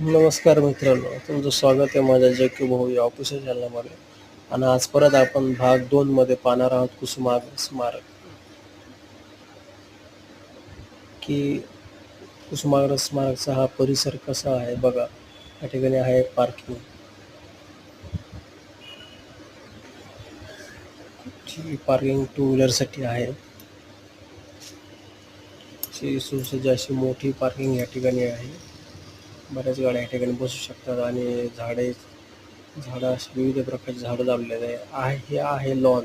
नमस्कार मित्रांनो तुमचं स्वागत आहे माझ्या जे भाऊ या ऑफिसर चॅनलमध्ये. आणि आज परत आपण भाग दोन मध्ये पाहणार आहोत कुसुमाग्र स्मारक. की कुसुमाग्र स्मारकचा हा परिसर कसा आहे बघा. या ठिकाणी आहे पार्किंग पार्किंग टू व्हीलरसाठी आहे. सुसज्ज अशी मोठी पार्किंग या ठिकाणी आहे. बऱ्याच गाड्या या ठिकाणी बसू शकतात आणि झाडे झाडं अशी विविध प्रकारची झाडं लावलेले आहे. आहे हे आहे लॉन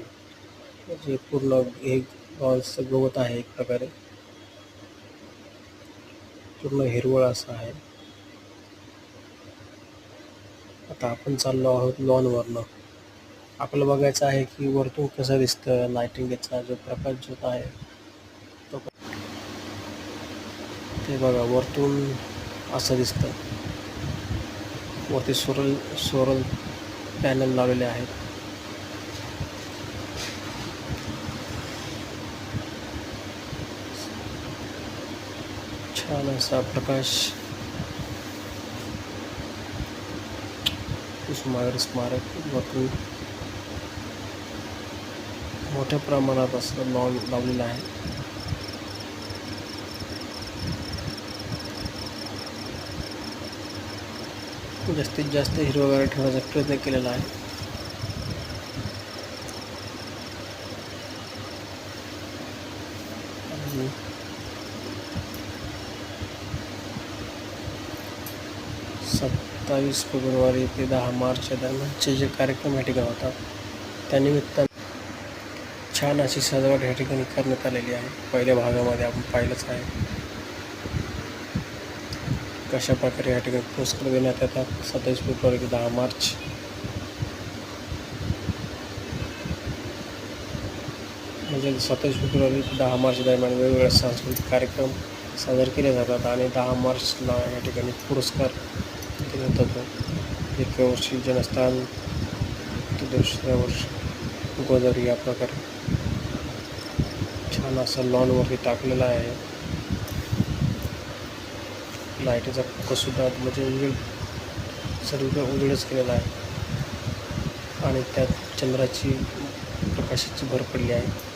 म्हणजे पूर्ण एक लॉनचं गवत आहे एक प्रकारे. पूर्ण हिरवळ असं आहे. आता आपण चाललो आहोत लॉनवरनं आपल्याला बघायचं आहे की वरतून कसं दिसतं लायटिंगचा जो प्रकाश जो आहे तो ते बघा वरतून असं दिसतं वरती सोरल सोरल पॅनल लावलेले आहेत. छान असा प्रकाश. कुसुमाग्र स्मारक वरतून मोठ्या प्रमाणात असं लॉन लावलेलं आहे. जास्तीत जास्त हिरवंगार ठेवण्याचा प्रयत्न केलेला आहे. सत्तावीस फेब्रुवारी ते दहा मार्च या दरम्यानचे जे कार्यक्रम या ठिकाणी होतात त्यानिमित्तानं छान अशी सजावट या ठिकाणी करण्यात आलेली आहे. पहिल्या भागामध्ये आपण पाहिलंच आहे. कशा प्रकारे या ठिकाणी पुरस्कार देण्यात येतात? सत्तावीस फेब्रुवारी ते दहा मार्च. म्हणजे सत्तावीस फेब्रुवारी ते दहा मार्च दरम्यान वेगवेगळे सांस्कृतिक कार्यक्रम सादर केले जातात आणि दहा मार्चला या ठिकाणी पुरस्कार दिले जातो एका वर्षी जनस्थान तर दुसऱ्या वर्षी गोदावरी या प्रकारे. छान असं लॉनवरती टाकलेला आहे. लाईटीचा फोकससुद्धा म्हणजे उजेड सर्व उजेडच केलेला आहे. आणि त्यात चंद्राची प्रकाशाची भर पडली आहे.